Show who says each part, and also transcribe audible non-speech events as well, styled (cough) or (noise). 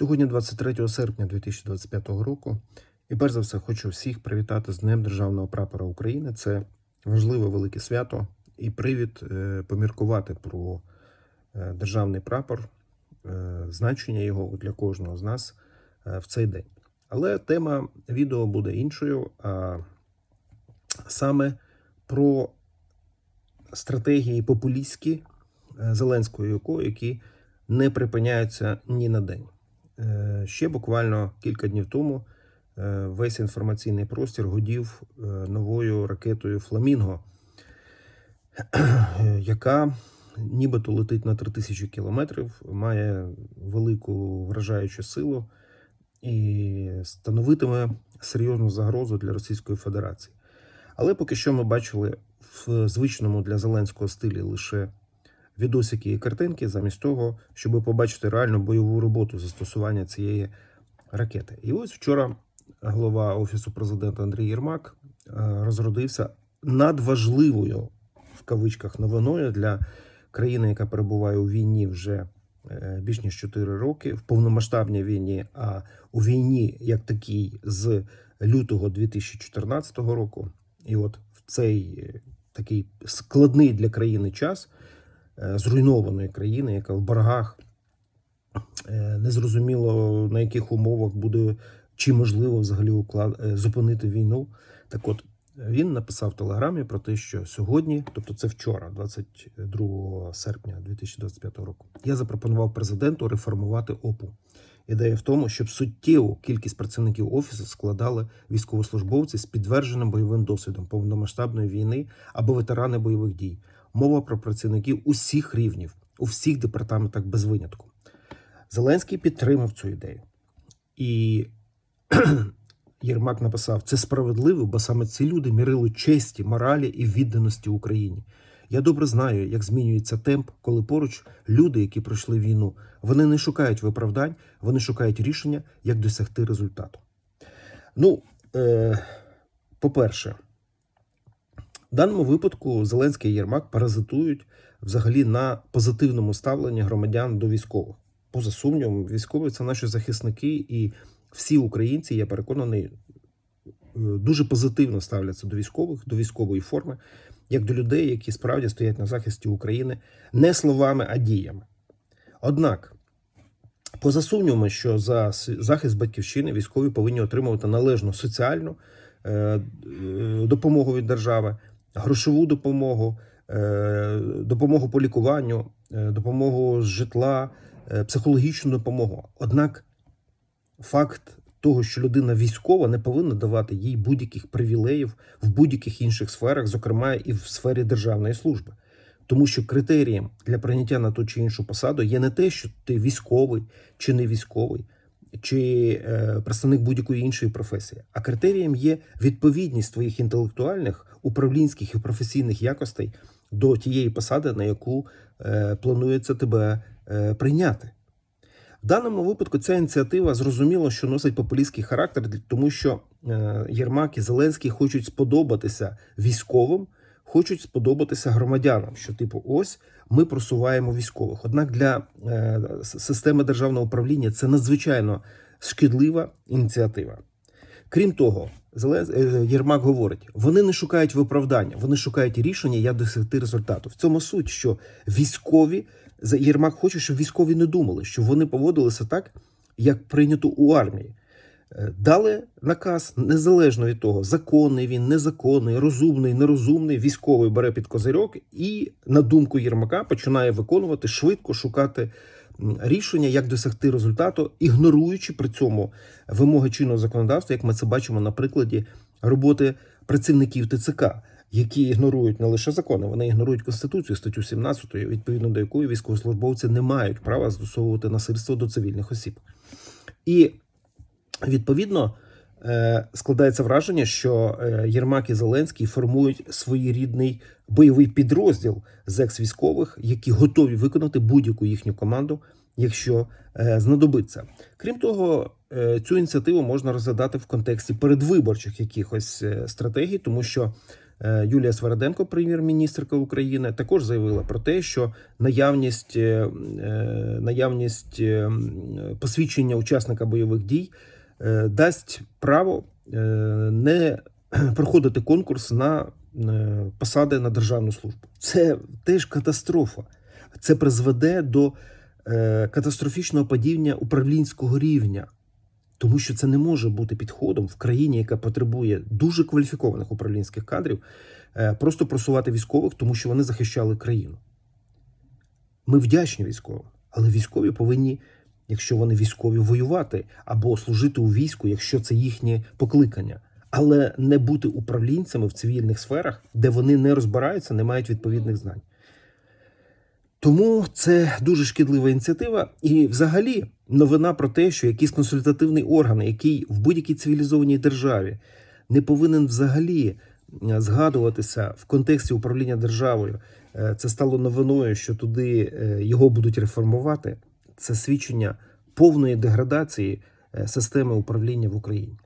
Speaker 1: Сьогодні 23 серпня 2025 року. І перш за все хочу всіх привітати з Днем Державного прапора України. Це важливе велике свято і привід е, поміркувати про е, державний прапор, е, значення його для кожного з нас в цей день. Але тема відео буде іншою, а саме про стратегії популістські Зеленського які не припиняються ні на день. Е, Ще буквально кілька днів тому е, весь інформаційний простір гудів е, новою ракетою Фламінго, яка нібито летить на 3000 кілометрів, має велику вражаючу силу і становитиме серйозну загрозу для Російської Федерації. Але поки що ми бачили в звичному для Зеленського стилі лише відосики і картинки, замість того, щоб побачити реальну бойову роботу застосування цієї ракети. І ось вчора голова Офісу президента Андрій Єрмак е, розродився надважливою в кавичках новиною для країни, яка перебуває у війні вже е, більш ніж 4 роки, в повномасштабній війні, а у війні як такій з лютого 2014 року. І от в цей е, такий складний для країни час зруйнованої країни, яка в боргах е, незрозуміло на яких умовах буде чи можливо взагалі уклад е, зупинити війну. Так от він написав в телеграмі про те, що сьогодні, тобто це вчора, 22 серпня 2025 року, я запропонував президенту реформувати ОПУ. Ідея в тому, щоб суттєву кількість працівників офісу складали військовослужбовці з підтвердженим бойовим досвідом повномасштабної війни або ветерани бойових дій. Мова про працівників усіх рівнів, у всіх департаментах без винятку. Зеленський підтримав цю ідею. І (clears throat) Єрмак написав: це справедливо, бо саме ці люди мірили честі, моралі і відданості Україні. Я добре знаю, як змінюється темп, коли поруч люди, які пройшли війну, вони не шукають виправдань, вони шукають рішення, як досягти результату. Ну, е, по-перше, в даному випадку Зеленський і Єрмак паразитують взагалі на позитивному ставленні громадян до військових. Поза сумнівом, військові це наші захисники, і всі українці, я переконаний, е, дуже позитивно ставляться до військових, до військової форми, як до людей, які справді стоять на захисті України не словами, а діями. Однак, поза сумнівами, що за захист батьківщини військові повинні отримувати належну соціальну е, е, допомогу від держави, грошову допомогу, е, допомогу по лікуванню, е, допомогу з житла, е, психологічну допомогу. Однак факт того, що людина військова, не повинна давати їй будь-яких привілеїв в будь-яких інших сферах, зокрема і в сфері державної служби. Тому що критерієм для прийняття на ту чи іншу посаду є не те, що ти військовий чи не військовий, чи е, представник будь-якої іншої професії, а критерієм є відповідність твоїх інтелектуальних, управлінських і професійних якостей до тієї посади, на яку е, планується тебе е, прийняти. В даному випадку ця ініціатива зрозуміло, що носить популістський характер, тому що Єрмак і Зеленський хочуть сподобатися військовим, хочуть сподобатися громадянам. Що, типу, ось ми просуваємо військових. Однак для е, системи державного управління це надзвичайно шкідлива ініціатива. Крім того, е, Єрмак говорить: вони не шукають виправдання, вони шукають рішення, як досягти результату. В цьому суть, що військові Єрмак хоче, щоб військові не думали, що вони поводилися так, як прийнято у армії. Е, Дали наказ незалежно від того, законний він, незаконний, розумний, нерозумний. Військовий бере під козирьок і, на думку Єрмака, починає виконувати швидко шукати рішення, як досягти результату, ігноруючи при цьому вимоги чинного законодавства, як ми це бачимо на прикладі роботи працівників ТЦК, які ігнорують не лише закони, вони ігнорують конституцію, статтю 17, відповідно до якої військовослужбовці не мають права застосовувати насильство до цивільних осіб. І відповідно е, складається враження, що е, Єрмак і Зеленський формують своєрідний бойовий підрозділ з екс-військових, які готові виконати будь-яку їхню команду, якщо е, знадобиться. Крім того, цю ініціативу можна розглядати в контексті передвиборчих якихось стратегій, тому що Юлія Свереденко, прем'єр-міністрка України, також заявила про те, що наявність, наявність е, посвідчення учасника бойових дій дасть право е, не (clears throat) проходити конкурс на е, посади на державну службу. Це теж катастрофа. Це призведе до е, катастрофічного падіння управлінського рівня. Тому що це не може бути підходом в країні, яка потребує дуже кваліфікованих управлінських кадрів, е, просто просувати військових, тому що вони захищали країну. Ми вдячні військовим, але військові повинні, якщо вони військові, воювати або служити у війську, якщо це їхнє покликання, але не бути управлінцями в цивільних сферах, де вони не розбираються, не мають відповідних знань. Тому це дуже шкідлива ініціатива. І, взагалі, новина про те, що якийсь консультативний орган, який в будь-якій цивілізованій державі не повинен взагалі е, згадуватися в контексті управління державою, е, це стало новиною, що туди е, його будуть реформувати. Це свідчення повної деградації е, системи управління в Україні.